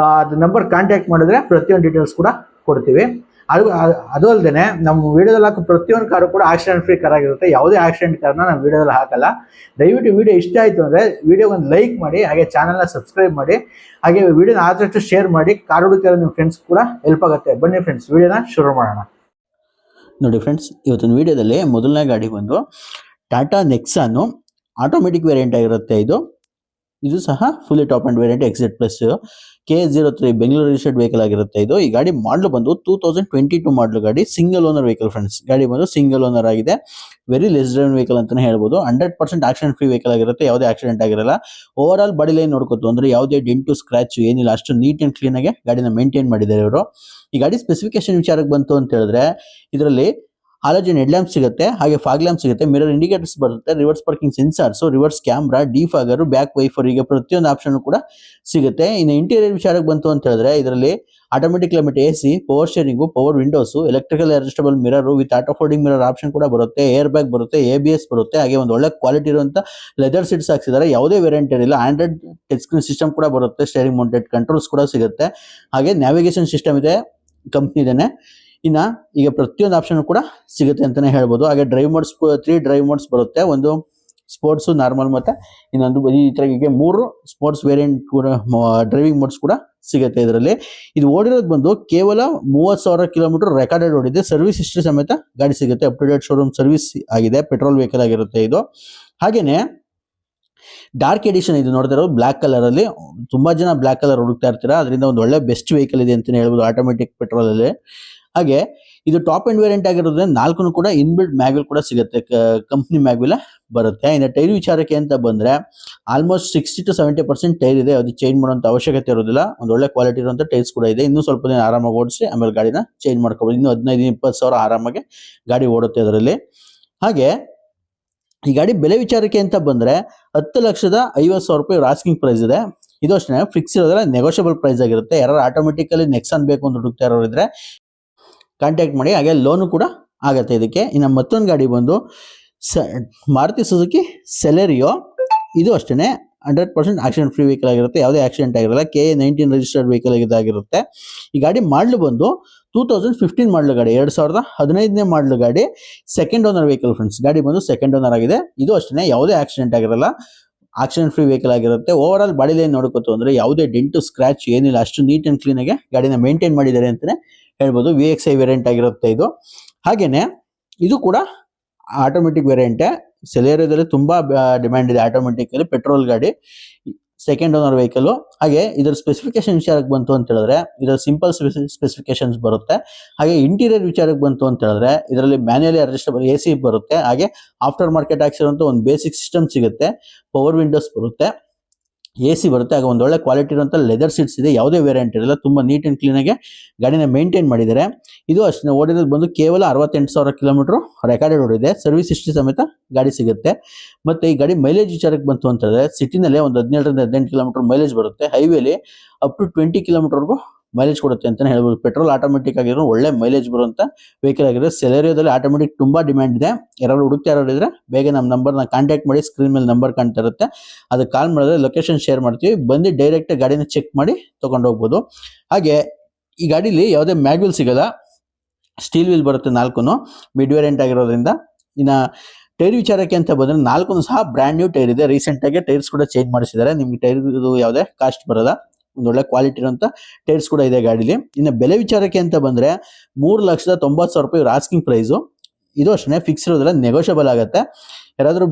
ಅದು number contact ಮಾಡಿದ್ರೆ ಪ್ರತಿಯೊಂದು ಡೀಟೇಲ್ಸ್ ಕೂಡ ಕೊಡ್ತೀವಿ. ಅದು ಅದು- ಅಲ್ಲದೆ ನಮ್ಮ ವಿಡಿಯೋದಲ್ಲಿ ಹಾಕೋ ಪ್ರತಿಯೊಂದು ಕಾರು ಕೂಡ ಆಕ್ಸಿಡೆಂಟ್ ಫ್ರೀ ಕಾರ್ ಆಗಿರುತ್ತೆ. ಯಾವುದೇ ಆಕ್ಸಿಡೆಂಟ್ ಕಾರ್ನ ನಾವು ವಿಡಿಯೋದಲ್ಲಿ ಹಾಕಲ್ಲ. ದಯವಿಟ್ಟು ವಿಡಿಯೋ ಇಷ್ಟ ಆಯಿತು ಅಂದರೆ ವಿಡಿಯೋ ಒಂದು ಲೈಕ್ ಮಾಡಿ, ಹಾಗೆ ಚಾನಲ್ನ ಸಬ್ಸ್ಕ್ರೈಬ್ ಮಾಡಿ, ಹಾಗೆ ವಿಡಿಯೋನ ಆದಷ್ಟು ಶೇರ್ ಮಾಡಿ ಕಾರ್ ಹುಡುಕಿರೋ ನಿಮ್ಮ ಫ್ರೆಂಡ್ಸ್ ಕೂಡ ಹೆಲ್ಪ್ ಆಗುತ್ತೆ. ಬನ್ನಿ ಫ್ರೆಂಡ್ಸ್ ವಿಡಿಯೋನ ಶುರು ಮಾಡೋಣ. ನೋಡಿ ಫ್ರೆಂಡ್ಸ್ ಇವತ್ತಿನ ವಿಡಿಯೋದಲ್ಲಿ ಮೊದಲನೇ ಗಾಡಿ ಬಂದು ಟಾಟಾ ನೆಕ್ಸಾನು ಆಟೋಮೆಟಿಕ್ ವೇರಿಯಂಟ್ ಆಗಿರುತ್ತೆ ಇದು. ಇದು ಸಹ fully top end variant exit plus K zero three Bengaluru registered vehicle ಆಗಿರುತ್ತೆ ಇದು. ಈ ಗಾಡಿ ಮಾಡಲು ಬಂದು ಟೂ ತೌಸಂಡ್ ಟ್ವೆಂಟಿ ಟು ಮಾಡಲು ಗಾಡಿ ಸಿಂಗಲ್ ಓನರ್ ವೆಹಿಕಲ್ ಫ್ರೆಂಡ್ಸ್ ಗಾಡಿ ಬಂದು ಸಿಂಗಲ್ ಓನರ್ ಆಗಿದೆ. ವೆರಿ ಲೆಸ್ ಡ್ರೈವ್ ವೆಹಿಕಲ್ ಅಂತಾನೆ ಹೇಳ್ಬೋದು. Hundred percent accident free vehicle ಆಗಿರುತ್ತೆ. ಯಾವುದೇ ಆಕ್ಸಿಡೆಂಟ್ ಆಗಿರಲ್ಲ. ಓವರ್ ಆಲ್ ಬಾಡಿ ಲೈನ್ ನೋಡ್ಕೊತು ಅಂದ್ರೆ ಯಾವುದೇ ಡೆಂಟು ಸ್ಕ್ರಾಚ್ ಏನಿಲ್ಲ. ಅಷ್ಟು ನೀಟ್ ಆ್ಯಂಡ್ ಕ್ಲೀನ್ ಗಾಡಿನ ಮೇಂಟೈನ್ ಮಾಡಿದ್ದಾರೆ ಇವರು. ಈ ಗಾಡಿ ಸ್ಪೆಸಿಫಿಕೇಶನ್ ವಿಚಾರಕ್ಕೆ ಬಂತು ಅಂತ ಹೇಳಿದ್ರೆ, ಇದರಲ್ಲಿ ಹಾಲೋಜನ್ ಹೆಡ್ಲ್ಯಾಂಪ್ ಸಿಗುತ್ತೆ, ಹಾಗೆ ಫಾಗ್ ಲ್ಯಾಂಪ್ ಸಿಗುತ್ತೆ ಮಿರರ್ ಇಂಡಿಕೇಟರ್ಸ್ ಬರುತ್ತೆ reverse parking so reverse camera defogger back wiper ಹೀಗೆ ಪ್ರತಿಯೊಂದು ಆಪ್ಷನ್ ಕೂಡ ಸಿಗುತ್ತೆ. ಇನ್ನು ಇಂಟೀರಿಯರ್ ವಿಚಾರಕ್ಕೆ ಬಂತು ಅಂತ ಹೇಳಿದ್ರೆ, ಇದರಲ್ಲಿ automatic climate A C power steering power windows electrical adjustable mirror with auto folding mirror option ಕೂಡ ಬರುತ್ತೆ ಏರ್ ಬ್ಯಾಗ್ ಬರುತ್ತೆ ಎ ಬಿ ಎಸ್ ಬರುತ್ತೆ, ಹಾಗೆ ಒಂದು ಒಳ್ಳೆ ಕ್ವಾಲಿಟಿ ಇರುವಂತ ಲೆದರ್ ಸೀಟ್ಸ್ ಹಾಕ್ಸಿದ್ದಾರೆ ಯಾವುದೇ ವೇರಿಯಂಟ್ ಇರಲಿಲ್ಲ ಆಂಡ್ರಾಯ್ಡ್ ಟಚ್ ಸ್ಕ್ರೀನ್ ಸಿಸ್ಟಮ್ ಕೂಡ ಬರುತ್ತೆ ಸ್ಟೇರಿಂಗ್ ಮೌಂಟೆಡ್ ಕಂಟ್ರೋಲ್ಸ್ ಕೂಡ ಸಿಗುತ್ತೆ. ಹಾಗೆ ನ್ಯಾವಿಗೇಷನ್ ಸಿಸ್ಟಮ್ ಇದೆ ಕಂಪ್ನಿದೇನೆ ಇನ್ನ ಈಗ ಪ್ರತಿಯೊಂದು ಆಪ್ಷನ್ ಕೂಡ ಸಿಗುತ್ತೆ ಅಂತಾನೆ ಹೇಳ್ಬೋದು. ಹಾಗೆ drive modes three drive modes ಬರುತ್ತೆ. ಒಂದು ಸ್ಪೋರ್ಟ್ಸ್ ನಾರ್ಮಲ್ ಮತ್ತೆ ಇನ್ನೊಂದು ಈ ತರ ಹೀಗೆ ಮೂರು ಸ್ಪೋರ್ಟ್ಸ್ ವೇರಿಯಂಟ್ ಕೂಡ ಡ್ರೈವಿಂಗ್ ಮೋಡ್ಸ್ ಕೂಡ ಸಿಗುತ್ತೆ ಇದರಲ್ಲಿ. ಇದು ಓಡಿರೋದು ಬಂದು ಕೇವಲ ಮೂವತ್ತು ಸಾವಿರ ಕಿಲೋಮೀಟರ್ ರೆಕಾರ್ಡೆಡ್ ಓಡಿದೆ. ಸರ್ವಿಸ್ ಹಿಸ್ಟ್ರಿ ಸಮೇತ ಗಾಡಿ ಸಿಗುತ್ತೆ. Up to date showroom service ಆಗಿದೆ. ಪೆಟ್ರೋಲ್ ವೆಹಿಕಲ್ ಆಗಿರುತ್ತೆ ಇದು. ಹಾಗೇನೆ ಡಾರ್ಕ್ ಎಡಿಷನ್ ಇದು ನೋಡ್ತಾ ಇರೋದು. ಬ್ಲಾಕ್ ಕಲರ್ ಅಲ್ಲಿ. ತುಂಬಾ ಜನ ಬ್ಲಾಕ್ ಕಲರ್ ಹುಡುಕ್ತಾ ಇರ್ತೀರಾ. ಅದರಿಂದ ಒಂದು ಒಳ್ಳೆ ಬೆಸ್ಟ್ ವೆಹಿಕಲ್ ಇದೆ ಅಂತಾನೆ ಹೇಳ್ಬೋದು. ಆಟೋಮೆಟಿಕ್ ಪೆಟ್ರೋಲ್ ಅಲ್ಲಿ. ಹಾಗೆ ಇದು ಟಾಪ್ ಎಂಡ್ ವೇರಿಯಂಟ್ ಆಗಿರೋದ್ರಿಂದ ನಾಲ್ಕು ಕೂಡ ಇನ್ಬಿಲ್ಡ್ ಮ್ಯಾಗ್ವಿಲ್ ಕೂಡ ಸಿಗುತ್ತೆ. ಕಂಪ್ನಿ ಮ್ಯಾಗ್ವಿಲ್ ಬರುತ್ತೆ. ಇನ್ನು ಟೈರ್ ವಿಚಾರಕ್ಕೆ ಅಂತ ಬಂದ್ರೆ almost sixty to seventy percent tyre ಇದೆ. ಅದು ಚೇಂಜ್ ಮಾಡುವಂತ ಅವಶ್ಯಕತೆ ಇರೋದಿಲ್ಲ. ಒಂದು ಒಳ್ಳೆ ಕ್ವಾಲಿಟಿ ಇರುವಂತ ಟೈರ್ಸ್ ಕೂಡ ಇದೆ. ಇನ್ನೂ ಸ್ವಲ್ಪ ದಿನ ಆರಾಮಾಗಿ ಓಡಿಸಿ ಆಮೇಲೆ ಗಾಡಿನ ಚೇಂಜ್ ಮಾಡ್ಕೋಬಹುದು ಇನ್ನೂ ಹದಿನೈದು, ಇಪ್ಪತ್ತು ಸಾವಿರ ಆರಾಮಾಗಿ ಗಾಡಿ ಓಡುತ್ತೆ ಅದರಲ್ಲಿ. ಹಾಗೆ ಈ ಗಾಡಿ ಬೆಲೆ ವಿಚಾರಕ್ಕೆ ಅಂತ ಬಂದ್ರೆ ಹತ್ತು ಲಕ್ಷದ ಐವತ್ತು ಸಾವಿರ ರೂಪಾಯಿ ಆಸ್ಕಿಂಗ್ ಪ್ರೈಸ್ ಇದೆ. ಇದು ಅಷ್ಟೇ ಫಿಕ್ಸ್ ಇರೋದ್ರೆ ನೆಗೋಷಿಯಬಲ್ ಪ್ರೈಸ್ ಆಗಿರುತ್ತೆ. ಯಾರು ಆಟೋಮೆಟಿಕಲಿ ನೆಕ್ಸಾನ್ ಬೇಕು ಅಂತ ಹುಡುಕ್ತಾ ಇರೋರು ಇದ್ರೆ ಕಾಂಟ್ಯಾಕ್ಟ್ ಮಾಡಿ, ಹಾಗೆ ಲೋನು ಕೂಡ ಆಗುತ್ತೆ ಇದಕ್ಕೆ. ಇನ್ನು ಮತ್ತೊಂದು ಗಾಡಿ ಬಂದು ಸ, ಮಾರುತಿ ಸುಜುಕಿ ಸೆಲೆರಿಯೋ ಇದು ಅಷ್ಟೇ hundred percent accident free vehicle ಆಗಿರುತ್ತೆ. ಯಾವುದೇ ಆಕ್ಸಿಡೆಂಟ್ ಆಗಿರಲ್ಲ K A nineteen registered vehicle ಇದಾಗಿರುತ್ತೆ. ಈ ಗಾಡಿ ಮಾಡಲು ಬಂದು ಟೂ ತೌಸಂಡ್ ಫಿಫ್ಟೀನ್ ಮಾಡಲು ಗಾಡಿ, ಎರಡು ಸಾವಿರದ ಹದಿನೈದನೇ ಮಾಡಲು ಗಾಡಿ ಸೆಕೆಂಡ್ ಓನರ್ ವೆಹಿಕಲ್ ಫ್ರೆಂಡ್ಸ್ ಗಾಡಿ ಬಂದು ಸೆಕೆಂಡ್ ಓನರ್ ಆಗಿದೆ. ಇದು ಅಷ್ಟೇ ಯಾವುದೇ ಆಕ್ಸಿಡೆಂಟ್ ಆಗಿರಲ್ಲ ಆಕ್ಸಿಡೆಂಟ್ ಫ್ರೀ ವೆಹಿಕಲ್ ಆಗಿರುತ್ತೆ. ಓವರ್ ಆಲ್ ಬಾಡಿ ಲೈನ್ ನೋಡ್ಕೋತು ಅಂದರೆ ಯಾವುದೇ ಡೆಂಟು ಸ್ಕ್ರಾಚ್ ಏನಿಲ್ಲ, ಅಷ್ಟು ನೀಟ್ ಆ್ಯಂಡ್ ಕ್ಲೀನ್ ಆಗಿ ಗಾಡಿನ ಮೇಂಟೈನ್ ಮಾಡಿದ್ದಾರೆ ಅಂತಾನೆ ಹೇಳ್ಬೋದು ವಿ ಎಕ್ಸ್ ಐ ವೇರಿಯಂಟ್ ಆಗಿರುತ್ತೆ ಇದು. ಹಾಗೇನೆ ಇದು ಕೂಡ ಆಟೋಮೆಟಿಕ್ ವೇರಿಯಂಟೆ ಸೆಲೇರಿಯಾದಲ್ಲಿ ತುಂಬಾ ಡಿಮ್ಯಾಂಡ್ ಇದೆ ಆಟೋಮೆಟಿಕಲ್ಲಿ ಪೆಟ್ರೋಲ್ ಗಾಡಿ ಸೆಕೆಂಡ್ ಓನರ್ ವೆಹಿಕಲ್ಲು ಹಾಗೆ ಇದರ ಸ್ಪೆಸಿಫಿಕೇಶನ್ ವಿಚಾರಕ್ಕೆ ಬಂತು ಅಂತ ಹೇಳಿದ್ರೆ, ಇದರ ಸಿಂಪಲ್ ಸ್ಪೆಸಿಫಿಕೇಶನ್ಸ್ ಬರುತ್ತೆ. ಹಾಗೆ ಇಂಟೀರಿಯರ್ ವಿಚಾರಕ್ಕೆ ಬಂತು ಅಂತ ಹೇಳಿದ್ರೆ, ಇದರಲ್ಲಿ ಮ್ಯಾನ್ಯಲಿ ಅಡ್ಜಸ್ಟಬಲ್ ಎ ಸಿ ಬರುತ್ತೆ. ಹಾಗೆ ಆಫ್ಟರ್ ಮಾರ್ಕೆಟ್ ಹಾಕ್ಸಿರುವಂತ ಒಂದು ಬೇಸಿಕ್ ಸಿಸ್ಟಮ್ ಸಿಗುತ್ತೆ. ಪವರ್ ವಿಂಡೋಸ್ ಬರುತ್ತೆ. ಎ ಸಿ ಬರುತ್ತೆ. ಆಗ ಒಂದೊಳ್ಳೆ ಕ್ವಾಲಿಟಿ ಇರುವಂಥ ಲೆದರ್ ಸೀಟ್ಸ್ ಇದೆ. ಯಾವುದೇ ವೇರಿಯಂಟ್ ಇರಲ್ಲ. ತುಂಬಾ ನೀಟ್ ಆ್ಯಂಡ್ ಕ್ಲೀನಾಗೆ ಗಾಡಿನ ಮೇಂಟೈನ್ ಮಾಡಿದ್ದಾರೆ. ಇದು ಅಷ್ಟೇ ಓಡಿರೋದು ಬಂದು ಕೇವಲ ಅರವತ್ತೆಂಟು ಸಾವಿರ ಕಿಲೋಮೀಟರ್ ರೆಕಾರ್ಡೆಡ್ ಓಡಿದೆ. ಸರ್ವಿಸ್ ಹಿಸ್ಟ್ರಿ ಸಮೇತ ಗಾಡಿ ಸಿಗುತ್ತೆ. ಮತ್ತೆ ಈ ಗಾಡಿ ಮೈಲೇಜ್ ವಿಚಾರಕ್ಕೆ ಬಂತು ಅಂತಂದರೆ ಸಿಟಿನಲ್ಲೇ ಒಂದು ಹದಿನೇಳರಿಂದ ಹದಿನೆಂಟು ಕಿಲೋಮೀಟರ್ ಮೈಲೇಜ್ ಬರುತ್ತೆ. ಹೈವೇಲಿ ಅಪ್ ಟು ಟ್ವೆಂಟಿ ಕಿಲೋಮೀಟರ್ವರೆಗೂ ಮೈಲೇಜ್ ಕೊಡುತ್ತೆ ಅಂತಲೇ ಹೇಳ್ಬೋದು. ಪೆಟ್ರೋಲ್ ಆಟೋಮೆಟಿಕ್ ಆಗಿರೋ ಒಳ್ಳೆ ಮೈಲೇಜ್ ಬರುವಂತ ವೆಹಿಕಲ್ ಆಗಿದೆ. ಸೆಲೆರಿಯೋದಲ್ಲಿ ಆಟೋಮೆಟಿಕ್ ತುಂಬಾ ಡಿಮ್ಯಾಂಡ್ ಇದೆ. ಯಾರಾದರೂ ಹುಡುಕ್ತಾ ಇರೋರು ಇದ್ರೆ ಬೇಗ ನಮ್ಮ ನಂಬರ್ನ ಕಾಂಟ್ಯಾಕ್ಟ್ ಮಾಡಿ ಸ್ಕ್ರೀನ್ ಮೇಲೆ ನಂಬರ್ ಕಾಣ್ತಾ ಇರುತ್ತೆ. ಅದಕ್ಕೆ ಕಾಲ್ ಮಾಡಿದ್ರೆ ಲೊಕೇಶನ್ ಶೇರ್ ಮಾಡ್ತೀವಿ. ಬಂದು ಡೈರೆಕ್ಟ್ ಗಾಡಿನ ಚೆಕ್ ಮಾಡಿ ತಗೊಂಡು ಹೋಗ್ಬೋದು. ಹಾಗೆ ಈ ಗಾಡೀಲಿ ಯಾವುದೇ ಮ್ಯಾಗ್ವಿಲ್ ಸಿಗಲ್ಲ. ಸ್ಟೀಲ್ ವೀಲ್ ಬರುತ್ತೆ ನಾಲ್ಕು ಮಿಡ್ ವೇರಿಯಂಟ್ ಆಗಿರೋದ್ರಿಂದ. ಇನ್ನು ಟೈರ್ ವಿಚಾರಕ್ಕೆ ಅಂತ ಬಂದರೆ ನಾಲ್ಕು ಸಹ ಬ್ರ್ಯಾಂಡ್ ನ್ಯೂ ಟೈರ್ ಇದೆ. ರೀಸೆಂಟಾಗಿ ಟೈರ್ಸ್ ಕೂಡ ಚೇಂಜ್ ಮಾಡಿಸಿದ್ದಾರೆ. ನಿಮ್ಗೆ ಟೈರ್ ಯಾವುದೇ ಕಾಸ್ಟ್ ಬರಲ್ಲ. ಒಳ್ಳೆ ಕ್ವಾಲಿಟಿ ಇರೋಂಥ ಟೈರ್ಸ್ ಕೂಡ ಇದೆ ಗಾಡಿಲಿ. ಇನ್ನು ಬೆಲೆ ವಿಚಾರಕ್ಕೆ ಅಂತ ಬಂದರೆ ಮೂರು ಲಕ್ಷದ ತೊಂಬತ್ತು ಸಾವಿರ ರೂಪಾಯಿ ಆಸ್ಕಿಂಗ್ ಪ್ರೈಸು ಇದು ಅಷ್ಟೇ ಫಿಕ್ಸ್ ಇರೋದಿಲ್ಲ ನೆಗೋಷಿಯಬಲ್ ಆಗುತ್ತೆ. ಯಾರಾದರೂ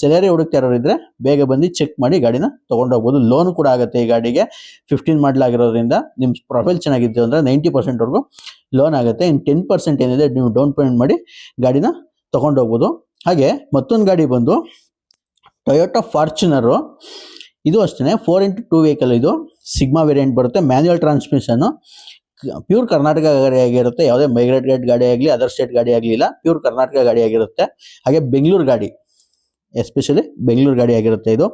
ಸೆಲರಿ ಹುಡುಕ್ತಾ ಇರೋರು ಇದ್ರೆ ಬೇಗ ಬಂದು ಚೆಕ್ ಮಾಡಿ ಗಾಡಿನ ತೊಗೊಂಡೋಗ್ಬೋದು ಲೋನ್ ಕೂಡ ಆಗುತ್ತೆ ಈ ಗಾಡಿಗೆ. ಫಿಫ್ಟೀನ್ ಮಾಡಲಾಗಿರೋದ್ರಿಂದ ನಿಮ್ಮ ಪ್ರೊಫೈಲ್ ಚೆನ್ನಾಗಿತ್ತು ಅಂದರೆ ನೈಂಟಿ ಪರ್ಸೆಂಟ್ವರೆಗೂ ಲೋನ್ ಆಗುತ್ತೆ. ಇನ್ನು ಟೆನ್ ಪರ್ಸೆಂಟ್ ಏನಿದೆ ನೀವು ಡೌನ್ ಪೇಮೆಂಟ್ ಮಾಡಿ ಗಾಡಿನ ತೊಗೊಂಡೋಗ್ಬೋದು ಹಾಗೆ ಮತ್ತೊಂದು ಗಾಡಿ ಬಂದು ಟೊಯೋಟಾ ಫಾರ್ಚುನರು ಇದು ಅಷ್ಟೇ ಫೋರ್ ಇಂಟು ಟೂ ವೆಹಿಕಲ್ ಇದು. ಸಿಗ್ಮಾ ವೇರಿಯಂಟ್ ಬರುತ್ತೆ ಮ್ಯಾನ್ಯಲ್ ಟ್ರಾನ್ಸ್ಮಿಷನ್ ಪ್ಯೂರ್ ಕರ್ನಾಟಕ ಗಾಡಿ ಆಗಿರುತ್ತೆ, ಯಾವುದೇ ಮೈಗ್ರೇಟ್ ಗೇಟ್ ಗಾಡಿ ಆಗಲಿ ಅದರ್ ಸ್ಟೇಟ್ ಗಾಡಿ ಆಗಲಿಲ್ಲ ಪ್ಯೂರ್ ಕರ್ನಾಟಕ ಗಾಡಿ ಆಗಿರುತ್ತೆ. ಹಾಗೆ ಬೆಂಗಳೂರು ಗಾಡಿ ಎಸ್ಪೆಷಲಿ ಬೆಂಗಳೂರು ಗಾಡಿ ಆಗಿರುತ್ತೆ ಇದು.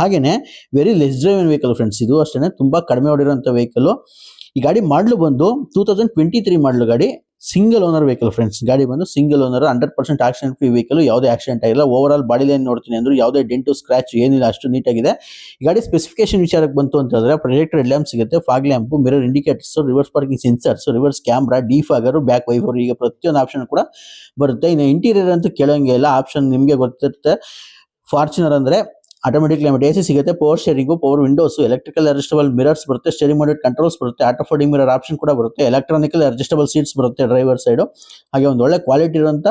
ಹಾಗೆಯೇ very less driven vehicle friends ಇದು ಅಷ್ಟೇ ತುಂಬಾ ಕಡಿಮೆ ಹೊಡಿರೋಂಥ ವೆಹಿಕಲ್ ಈ ಗಾಡಿ ಮಾಡಲು ಬಂದು ಟೂ ತೌಸಂಡ್ ಟ್ವೆಂಟಿ ತ್ರೀ ಮಾಡಲು ಗಾಡಿ ಸಿಂಗಲ್ ಓನರ್ ವೆಹಿಕಲ್ ಫ್ರೆಂಡ್ಸ್ ಗಾಡಿ ಬಂದು single owner hundred percent accident free vehicle ಯಾವುದೇ ಆಕ್ಸಿಡೆಂಟ್ ಆಗಿಲ್ಲ. ಓವರ್ ಆಲ್ ಬಾಡಿ ಲೈನ್ ನೋಡ್ತೀನಿ ಅಂದ್ರೆ ಯಾವುದೇ ಡೆಂಟು ಸ್ಕ್ರಾಚ್ ಏನಿಲ್ಲ, ಅಷ್ಟು ನೀಟಾಗಿದೆ ಗಾಡಿ ಸ್ಪೆಸಿಫಿಕೇಶನ್ ವಿಚಾರಕ್ಕೆ ಬಂತು ಅಂತ ಹೇಳಿದ್ರೆ ಪ್ರೊಜೆಕ್ಟರ್ ಲ್ಯಾಂಪ್ ಸಿಗುತ್ತೆ fog lamp mirror indicators reverse parking sensors reverse camera defogger back wiper ಈಗ ಪ್ರತಿಯೊಂದು ಆಪ್ಷನ್ ಕೂಡ ಬರುತ್ತೆ. ಇನ್ನು ಇಂಟೀರಿಯರ್ ಅಂತ ಕೇಳೋಂಗೆ ಇಲ್ಲ. ಆಪ್ಷನ್ ನಿಮಗೆ ಗೊತ್ತಿರುತ್ತೆ. ಫಾರ್ಚುನರ್ ಅಂದ್ರೆ ಆಟೋಮೆಟಿಕ್ ಕ್ಲೈಮೇಟ್ ಎ ಸಿ ಸಿಗುತ್ತೆ power steering power windows electrical adjustable mirrors ಬರುತ್ತೆ ಸ್ಟೇರಿಂಗ್ ಮೋಡೆಡ್ ಕಂಟ್ರೋಲ್ಸ್ ಬರುತ್ತೆ ಆಟೋ ಫೋಡಿಂಗ್ ಮಿರರ್ ಆಪ್ಷನ್ ಕೂಡ ಬರುತ್ತೆ ಎಲೆಕ್ಟ್ರಾನಿಕಲ್ ಅಡ್ಜಸ್ಟಬಲ್ ಸೀಟ್ಸ್ ಬರುತ್ತೆ ಡ್ರೈವರ್ ಸೈಡ್ ಹಾಗೆ ಒಂದು ಒಳ್ಳೆ ಕ್ವಾಲಿಟಿ ಇರುವಂತ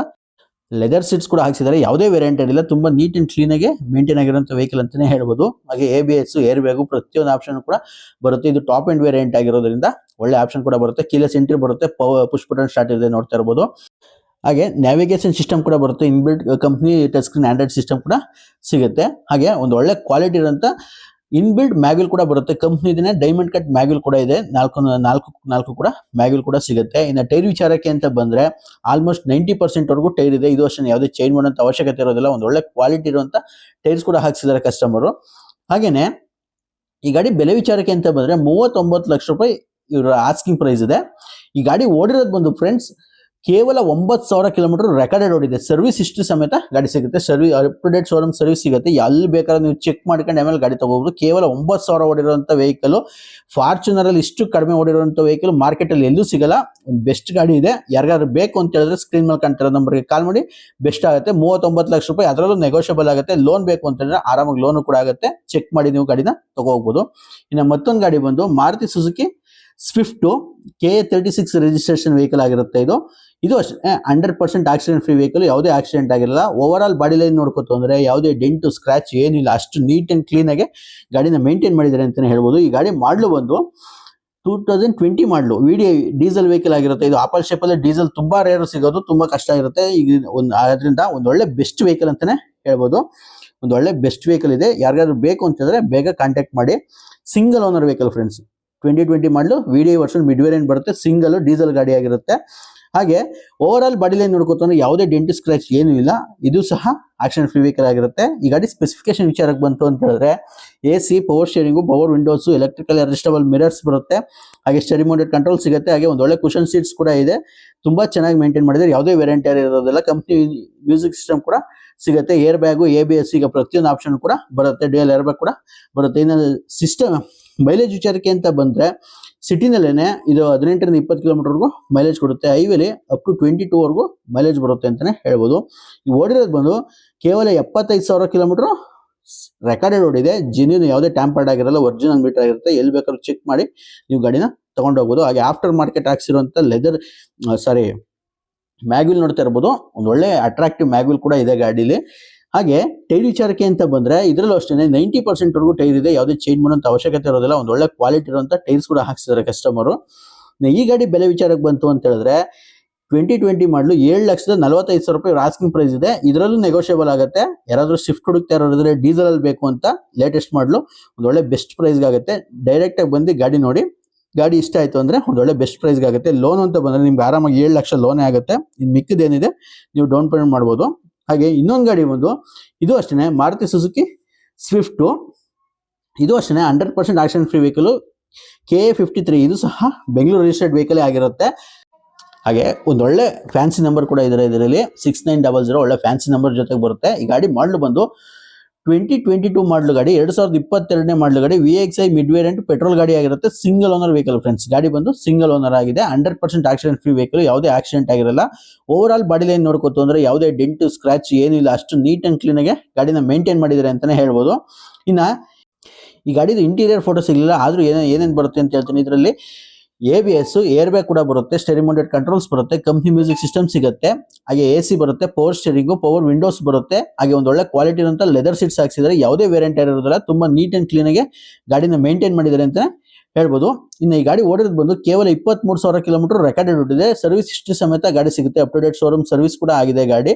ಲೆದರ್ ಸೀಟ್ಸ್ ಕೂಡ ಹಾಕ್ಸಿದ್ದಾರೆ. ಯಾವುದೇ ವೇರಿಯಂಟ್ ಇರಲಿಲ್ಲ ತುಂಬಾ ನೀಟ್ ಅಂಡ್ ಕ್ಲೀನ್ ಆಗಿ ಮೇಂಟೈನ್ ಆಗಿರೋಂಥ ವೆಹಿಕಲ್ ಅಂತಾನೆ ಹೇಳ್ಬೋದು. ಹಾಗೆ A B S air bag ಪ್ರತಿಯೊಂದು ಆಪ್ಷನ್ ಕೂಡ ಬರುತ್ತೆ. ಇದು ಟಾಪ್ ಅಂಡ್ ವೇರಿಯಂಟ್ ಆಗಿರೋದ್ರಿಂದ ಒಳ್ಳೆ ಆಪ್ಷನ್ ಕೂಡ ಬರುತ್ತೆ. ಕೀಲೆಸ್ ಎಂಟ್ರಿ ಬರುತ್ತೆ ಪುಷ್ ಬಟನ್ ಸ್ಟಾರ್ಟ್ ಇದೆ ನೋಡ್ತಾ ಇರ್ಬೋದು. ಹಾಗೆ ನ್ಯಾವಿಗೇಷನ್ ಸಿಸ್ಟಮ್ ಕೂಡ ಬರುತ್ತೆ. Inbuilt company touch screen Android system ಕೂಡ ಸಿಗುತ್ತೆ. ಹಾಗೆ ಒಂದು ಒಳ್ಳೆ ಕ್ವಾಲಿಟಿ ಇರೋಂಥ ಇನ್ಬಿಲ್ಟ್ ಮ್ಯಾಗ್ಯೂಲ್ ಕೂಡ ಬರುತ್ತೆ. ಕಂಪ್ನಿದಿನೇ ಡೈಮಂಡ್ ಕಟ್ ಮ್ಯಾಗ್ಯೂಲ್ ಕೂಡ ಇದೆ. ನಾಲ್ಕು ನಾಲ್ಕು ನಾಲ್ಕು ಕೂಡ ಮ್ಯಾಗ್ಯೂಲ್ ಕೂಡ ಸಿಗುತ್ತೆ. ಇನ್ನು ಟೈರ್ ವಿಚಾರಕ್ಕೆ ಅಂತ ಬಂದರೆ ಆಲ್ಮೋಸ್ಟ್ ನೈಂಟಿ ಪರ್ಸೆಂಟ್ ವರೆಗೂ ಟೈರ್ ಇದೆ. ಇದು ವರ್ಷ ಯಾವುದೇ ಚೇಂಜ್ ಮಾಡೋಂಥ ಅವಶ್ಯಕತೆ ಇರೋದಿಲ್ಲ. ಒಂದು ಒಳ್ಳೆ ಕ್ವಾಲಿಟಿ ಇರುವಂಥ ಟೈರ್ಸ್ ಕೂಡ ಹಾಕ್ಸಿದ್ದಾರೆ ಕಸ್ಟಮರು ಹಾಗೆಯೇ ಈ ಗಾಡಿ ಬೆಲೆ ವಿಚಾರಕ್ಕೆ ಅಂತ ಬಂದರೆ ಮೂವತ್ತೊಂಬತ್ತು ಲಕ್ಷ ರೂಪಾಯಿ ಇವರ ಆಸ್ಕಿಂಗ್ ಪ್ರೈಸ್ ಇದೆ. ಈ ಗಾಡಿ ಓಡಿರೋದು ಬಂದು ಫ್ರೆಂಡ್ಸ್ ಕೇವಲ ಒಂಬತ್ತು ಸಾವಿರ ಕಿಲೋಮೀಟರ್ ರೆಕಾರ್ಡೆಡ್ ಓಡಿದೆ ಸರ್ವಿಸ್ ಇಷ್ಟು ಸಮೇತ ಗಾಡಿ ಸಿಗುತ್ತೆ. Service up date showroom service ಸಿಗುತ್ತೆ. ಎಲ್ಲಿ ಬೇಕಾದ್ರೆ ನೀವು ಚೆಕ್ ಮಾಡ್ಕೊಂಡು ಆಮೇಲೆ ಗಾಡಿ ತಗೋಬಹುದು. ಕೇವಲ ಒಂಬತ್ತು ಸಾವಿರ ಓಡಿರುವಂಥ ವೆಹಿಕಲ್ ಫಾರ್ಚುನರಲ್ಲಿ ಇಷ್ಟು ಕಡಿಮೆ ಓಡಿರುವಂಥ ವೆಹಿಕಲ್ ಮಾರ್ಕೆಟ್ ಅಲ್ಲಿ ಎಲ್ಲೂ ಸಿಗಲ್ಲ. ಒಂದು ಬೆಸ್ಟ್ ಗಾಡಿ ಇದೆ. ಯಾರಿಗಾದ್ರು ಬೇಕು ಅಂತ ಹೇಳಿದ್ರೆ ಸ್ಕ್ರೀನ್ ಮೇಲೆ ಕಾಣ್ತಿರೋ ನಂಬರ್ಗೆ ಕಾಲ್ ಮಾಡಿ. ಬೆಸ್ಟ್ ಆಗುತ್ತೆ. ಮೂವತ್ತೊಂಬತ್ತು ಲಕ್ಷ ರೂಪಾಯಿ ಅದರಲ್ಲೂ ನೆಗೋಷಿಯಬಲ್ ಆಗುತ್ತೆ. ಲೋನ್ ಬೇಕು ಅಂತ ಹೇಳಿದ್ರೆ ಆರಾಮಾಗಿ ಲೋನ್ ಕೂಡ ಆಗುತ್ತೆ. ಚೆಕ್ ಮಾಡಿ ನೀವು ಗಾಡಿನ ತಗೋಬಹುದು. ಇನ್ನು ಮತ್ತೊಂದು ಗಾಡಿ ಬಂದು Maruti Suzuki Swift K thirty six registration vehicle ಆಗಿರುತ್ತೆ ಇದು. ಇದು ಅಷ್ಟೇ. Hundred percent accident free vehicle ಯಾವುದೇ ಆಕ್ಸಿಡೆಂಟ್ ಆಗಿರಲ್ಲ. ಓವರ್ ಆಲ್ ಬಾಡಿ ಲೈನ್ ನೋಡ್ಕೊತು ಅಂದರೆ ಯಾವುದೇ ಡೆಂಟು ಸ್ಕ್ರಾಚ್ ಏನಿಲ್ಲ. ಅಷ್ಟು ನೀಟ್ ಆ್ಯಂಡ್ ಕ್ಲೀನ್ ಆಗಿ ಗಾಡಿನ ಮೇಂಟೈನ್ ಮಾಡಿದ್ದಾರೆ ಅಂತಲೇ ಹೇಳ್ಬೋದು. ಈ ಗಾಡಿ ಮಾಡಲು ಬಂದು ಟೂ ತೌಸಂಡ್ ಟ್ವೆಂಟಿ ಮಾಡಲು. ವಿಡಿ ಡೀಸೆಲ್ ವೆಹಿಕಲ್ ಆಗಿರುತ್ತೆ. ಇದು ಆಪಲ್ ಶೇಪ್ ಅಲ್ಲಿ ಡೀಸೆಲ್ ತುಂಬಾ ರೇರ್ ಸಿಗೋದು, ತುಂಬಾ ಕಷ್ಟ ಇರುತ್ತೆ ಈಗ ಒಂದು ಅದರಿಂದ ಒಂದು ಒಳ್ಳೆ ಬೆಸ್ಟ್ ವೆಹಿಕಲ್ ಅಂತಾನೆ ಹೇಳ್ಬೋದು. ಒಂದು ಒಳ್ಳೆ ಬೆಸ್ಟ್ ವೆಹಿಕಲ್ ಇದೆ. ಯಾರಿಗಾದ್ರೂ ಬೇಕು ಅಂತಂದರೆ ಬೇಗ ಕಾಂಟ್ಯಾಕ್ಟ್ ಮಾಡಿ. Single owner vehicle friends twenty twenty model video version mid variant ಬರುತ್ತೆ. ಸಿಂಗಲ್ ಡೀಸೆಲ್ ಗಾಡಿ ಆಗಿರುತ್ತೆ. ಹಾಗೆ ಓವರ್ ಆಲ್ ಬಾಡಿ ಲೈನ್ ನೋಡ್ಕೊತಂದ್ರೆ ಯಾವುದೇ ಡೆಂಟ್ ಸ್ಕ್ರಾಚ್ ಏನೂ ಇಲ್ಲ. ಇದು ಸಹ ಆಕ್ಷನ್ ಫ್ರೀ ವೆಹಿಕಲ್ ಆಗಿರುತ್ತೆ. ಈ ಗಾಡಿ ಸ್ಪೆಸಿಫಿಕೇಶನ್ ವಿಚಾರಕ್ಕೆ ಬಂತು ಅಂತ ಹೇಳಿದ್ರೆ A C power steering power windows electrical adjustable mirrors ಬರುತ್ತೆ. ಹಾಗೆ ಸ್ಟಡಿ ಮೋಡೆಡ್ ಕಂಟ್ರೋಲ್ ಸಿಗುತ್ತೆ. ಹಾಗೆ ಒಂದು ಒಳ್ಳೆ ಕುಷನ್ ಸೀಟ್ಸ್ ಕೂಡ ಇದೆ. ತುಂಬಾ ಚೆನ್ನಾಗಿ ಮೇಂಟೈನ್ ಮಾಡಿದ್ರೆ ಯಾವುದೇ ವೆರೈಂಟಿ ಇರೋದಿಲ್ಲ. ಕಂಪ್ನಿ ಮ್ಯೂಸಿಕ್ ಸಿಸ್ಟಮ್ ಕೂಡ ಸಿಗುತ್ತೆ. Air bag A B S ಈಗ ಪ್ರತಿಯೊಂದು ಆಪ್ಷನ್ ಕೂಡ ಬರುತ್ತೆ. ಡಿ ಎಲ್ ಏರ್ ಬ್ಯಾಗ್ ಕೂಡ ಬರುತ್ತೆ. ಇನ್ನು ಸಿಸ್ಟಮ್ ಮೈಲೇಜ್ ವಿಚಾರಕ್ಕೆ ಅಂತ ಬಂದ್ರೆ ಸಿಟಿನಲ್ಲೇನೆ ಇದು ಹದಿನೆಂಟರಿಂದ ಇಪ್ಪತ್ತು ಕಿಲೋಮೀಟರ್ವರೆಗೂ ಮೈಲೇಜ್ ಕೊಡುತ್ತೆ. ಹೈವೇಲಿ ಅಪ್ ಟು ಟ್ವೆಂಟಿ ಟೂ ವರೆಗೂ ಮೈಲೇಜ್ ಬರುತ್ತೆ ಅಂತಾನೆ ಹೇಳ್ಬೋದು. ಈ ಓಡಿರೋದು ಬಂದು ಕೇವಲ ಎಪ್ಪತ್ತೈದು ಸಾವಿರ ಕಿಲೋಮೀಟರ್ ರೆಕಾರ್ಡೆಡ್ ಓಡಿದೆ ಜೆನ್ಯೂನ್ ಯಾವುದೇ ಟ್ಯಾಂಪರ್ಡ್ ಆಗಿರಲ್ಲ ಒರಿಜಿನಲ್ ಮೀಟರ್ ಆಗಿರುತ್ತೆ. ಎಲ್ಲಿ ಬೇಕಾದ್ರೂ ಚೆಕ್ ಮಾಡಿ ನೀವು ಗಾಡಿನ ತಗೊಂಡೋಗ್ಬೋದು ಹಾಗೆ ಆಫ್ಟರ್ ಮಾರ್ಕೆಟ್ ಹಾಕ್ಸಿರುವಂಥ ಲೆದರ್ ಸಾರಿ ಮ್ಯಾಗ್ವಿಲ್ ನೋಡ್ತಾ ಇರ್ಬೋದು. ಒಂದು ಒಳ್ಳೆ ಅಟ್ರಾಕ್ಟಿವ್ ಮ್ಯಾಗ್ವಿಲ್ ಕೂಡ ಇದೆ ಗಾಡೀಲಿ. ಹಾಗೆ ಟೈರ್ ವಿಚಾರಕ್ಕೆ ಅಂತ ಬಂದ್ರೆ ಇದರಲ್ಲೂ ಅಷ್ಟೇ ನೈಂಟಿ ಪರ್ಸೆಂಟ್ ವರೆಗೂ ಟೈರ್ ಇದೆ. ಯಾವುದೇ ಚೇಂಜ್ ಮಾಡುವಂತ ಅವಶ್ಯಕತೆ ಇರೋದಿಲ್ಲ. ಒಂದು ಒಳ್ಳೆ ಕ್ವಾಲಿಟಿ ಇರುವಂತ ಟೈರ್ಸ್ ಕೂಡ ಹಾಕ್ಸಿದ್ದಾರೆ ಕಸ್ಟಮರು ಈ ಗಾಡಿ ಬೆಲೆ ವಿಚಾರಕ್ಕೆ ಬಂತು ಅಂತ ಹೇಳಿದ್ರೆ ಟ್ವೆಂಟಿ ಟ್ವೆಂಟಿ ಮಾಡಲು ಏಳು ಲಕ್ಷದ ನಲವತ್ತೈದು ಸಾವಿರ ರೂಪಾಯಿ ಆಸ್ಕಿಂಗ್ ಪ್ರೈಸ್ ಇದೆ. ಇದರಲ್ಲೂ ನೆಗೋಷಿಯಬಲ್ ಆಗುತ್ತೆ. ಯಾರಾದರೂ ಶಿಫ್ಟ್ ಹುಡುಕ್ತಾ ಇರೋದ್ರೆ ಡೀಸೆಲ್ ಅಲ್ಲಿ ಬೇಕು ಅಂತ ಲೇಟೆಸ್ಟ್ ಮಾಡಲು ಒಂದು ಒಳ್ಳೆ ಬೆಸ್ಟ್ ಡೈರೆಕ್ಟ್ ಆಗಿ ಬಂದು ಗಾಡಿ ನೋಡಿ. ಗಾಡಿ ಇಷ್ಟ ಆಯ್ತು ಅಂದ್ರೆ ಒಳ್ಳೆ ಬೆಸ್ಟ್ ಪ್ರೈಸ್ ಆಗುತ್ತೆ. ಲೋನ್ ಅಂತ ಬಂದ್ರೆ ನಿಮ್ಗೆ ಆರಾಮಾಗಿ ಏಳು ಲಕ್ಷ ಲೋನೇ ಆಗುತ್ತೆ. ಇನ್ನು ಮಿಕ್ಕಿದೇನಿದೆ, ನೀವು ಡೌನ್ ಪೇಮೆಂಟ್ ಮಾಡ್ಬೋದು. ಹಾಗೆ ಇನ್ನೊಂದು ಗಾಡಿ ಬಂದು, ಇದು ಅಷ್ಟೇ ಮಾರುತಿ ಸುಜುಕಿ ಸ್ವಿಫ್ಟು. ಇದು ಅಷ್ಟೇ hundred percent action free vehicle K A fifty three ಇದು ಸಹ ಬೆಂಗಳೂರು ರಿಜಿಸ್ಟರ್ಡ್ ವೆಹಿಕಲೇ ಆಗಿರುತ್ತೆ. ಹಾಗೆ ಒಂದು ಒಳ್ಳೆ ಫ್ಯಾನ್ಸಿ ನಂಬರ್ ಕೂಡ ಇದೆ ಇದರಲ್ಲಿ ಸಿಕ್ಸ್ ನೈನ್ ಡಬಲ್ ಜೀರೋ ಒಳ್ಳೆ ಫ್ಯಾನ್ಸಿ ನಂಬರ್ ಜೊತೆಗೆ ಬರುತ್ತೆ. ಈ ಗಾಡಿ ಮಾಡಲು ಬಂದು ಟ್ವೆಂಟಿ ಟ್ವೆಂಟಿ ಟೂ ಮಾಡಲು ಗಾಡಿ, ಎರಡು ಸಾವಿರದ ಇಪ್ಪತ್ತೆರಡನೇ ಮಾಡಲು ಗಾಡಿ V X I mid variant petrol ಗಾಡಿ ಆಗಿರುತ್ತೆ ಸಿಂಗಲ್ ಓನರ್ ವೆಹಿಕಲ್ ಫ್ರೆಂಡ್ಸ್ ಗಾಡಿ ಬಂದು ಸಿಂಗಲ್ ಓನರ್ ಆಗಿದೆ. Hundred percent accident free vehicle ಯಾವುದೇ ಆಕ್ಸಿಡೆಂಟ್ ಆಗಿರಲ್ಲ. ಓವರ್ ಆಲ್ ಬಾಡಿ ಲೈನ್ ನೋಡ್ಕೊತು ಅಂದರೆ ಯಾವುದೇ ಡೆಂಟು ಸ್ಕ್ರಾಚ್ ಏನಿಲ್ಲ ಅಷ್ಟು ನೀಟ್ ಆ್ಯಂಡ್ ಕ್ಲೀನಾಗೆ ಗಾಡಿನ ಮೇಂಟೈನ್ ಮಾಡಿದ್ದಾರೆ ಅಂತಾನೆ ಹೇಳ್ಬೋದು. ಇನ್ನ ಈ ಗಾಡಿದು ಇಂಟೀರಿಯರ್ ಫೋಟೋ ಸಿಗಲಿಲ್ಲ, ಆದರೂ ಏನೇ ಏನೇನು ಬರುತ್ತೆ ಅಂತ ಹೇಳ್ತೀನಿ. ಇದರಲ್ಲಿ A B S air bag ಕೂಡ ಬರುತ್ತೆ ಸ್ಟೆರಿಂಗ್ ಮೌಂಟೆಡ್ ಕಂಟ್ರೋಲ್ಸ್ ಬರುತ್ತೆ ಕಂಪ್ನಿ ಮ್ಯೂಸಿಕ್ ಸಿಸ್ಟಮ್ ಸಿಗುತ್ತೆ, ಹಾಗೆ ಎ ಸಿ ಬರುತ್ತೆ ಪವರ್ ಸ್ಟೇರಿಂಗು ಪವರ್ ವಿಂಡೋಸ್ ಬರುತ್ತೆ, ಹಾಗೆ ಒಂದು ಒಳ್ಳೆ ಕ್ವಾಲಿಟಿ ಇರುವಂತ ಲೆದರ್ ಸೀಟ್ಸ್ ಹಾಕ್ಸಿದ್ರೆ ಯಾವುದೇ ವೇರಿಯಂಟ್ ಇರೋದಿಲ್ಲ ತುಂಬಾ ನೀಟ್ ಅಂಡ್ ಕ್ಲೀನ್ ಆಗಿ ಗಾಡಿನ ಮೇಂಟೈನ್ ಮಾಡಿದ್ದಾರೆ ಅಂತ ಹೇಳ್ಬೋದು. ಇನ್ನು ಈ ಗಾಡಿ ಓಡಿರೋದು ಬಂದು ಕೇವಲ ಇಪ್ಪತ್ಮೂರು ಸಾವಿರ ಕಿಲೋಮೀಟರ್ ರೆಕಾರ್ಡೆಡ್ ಹೊಟ್ಟಿದೆ ಸರ್ವಿಸ್ ಇಷ್ಟು ಸಮೇತ ಗಾಡಿ ಸಿಗುತ್ತೆ. Up to date showroom service ಕೂಡ ಆಗಿದೆ ಗಾಡಿ.